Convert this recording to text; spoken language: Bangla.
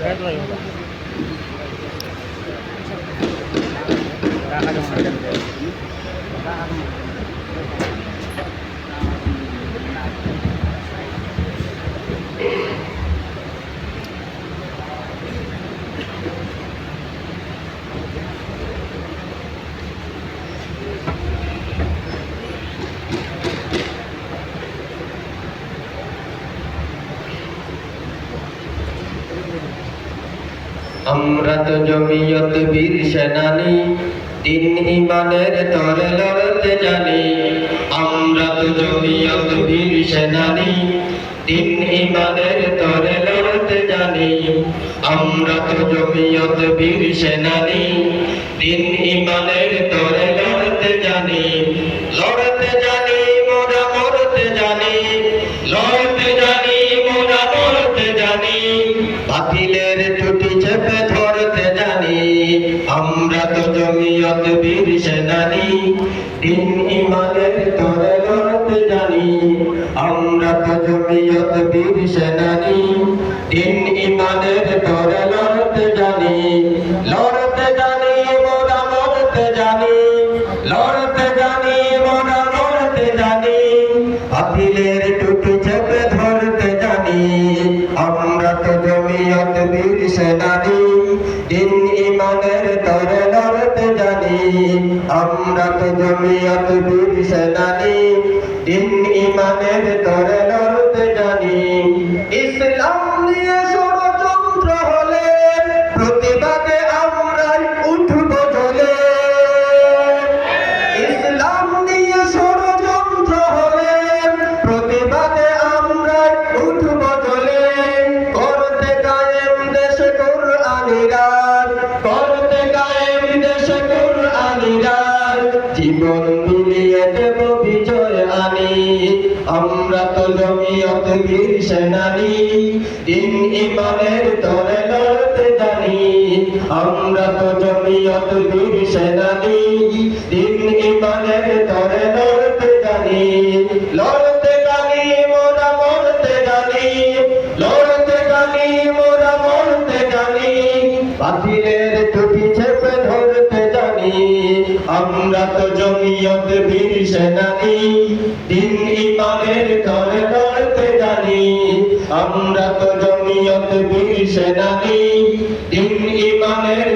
全是自用的。来还有十二 আমরা তো জমিয়ত বীর সেনানি দিন ইমানের তরে লড়তে জানি। আমরা তো জমিয়ত বীর সেনানি দিন ইমানের তরে লড়তে জানি। আমরা তো জমিয়ত বীর সেনানি দিন ইমানের তরে লড়তে জানি। লড়তে জানি, মোরা মরতে জানি। লড়তে জানি, মোরা মরতে জানি। বাতিলের জমিয়ত বীর সেনানি, দিন ইমানের তরে লড়তে জানি। আমরা তো জমিয়ত বীর সেনানি, দিন ইমানের তরে লড়তে জানি। লড়তে জানি, মোরা মরতে জানি। লড়তে জানি, মোরা মরতে জানি। বাতিলের টুটি চেপে ধরতে জানি। আমরা তো জমিয়ত বীর সেনানি, দিন ইমানের তরে জানি আমরা তো জমিয়ত বীর সেনানি দিন ইমানের তরে আমরা তো জমিয়ত বীর সেনানি দিন ইমানের তরে লড়তে জানি। আমরা তো জমিয়ত বীর সেনানি দিন ইমানের তরে লড়তে জানি। লড়তে জানি, মোরা মরতে জানি। লড়তে জানি, মোরা মরতে জানি। টুটি চেপে ধরতে জানি। আমরা তো জমিয়ত বীর সেনানি দিন আমরা তো জমিয়ত বীর সেনানী দিন ইমানের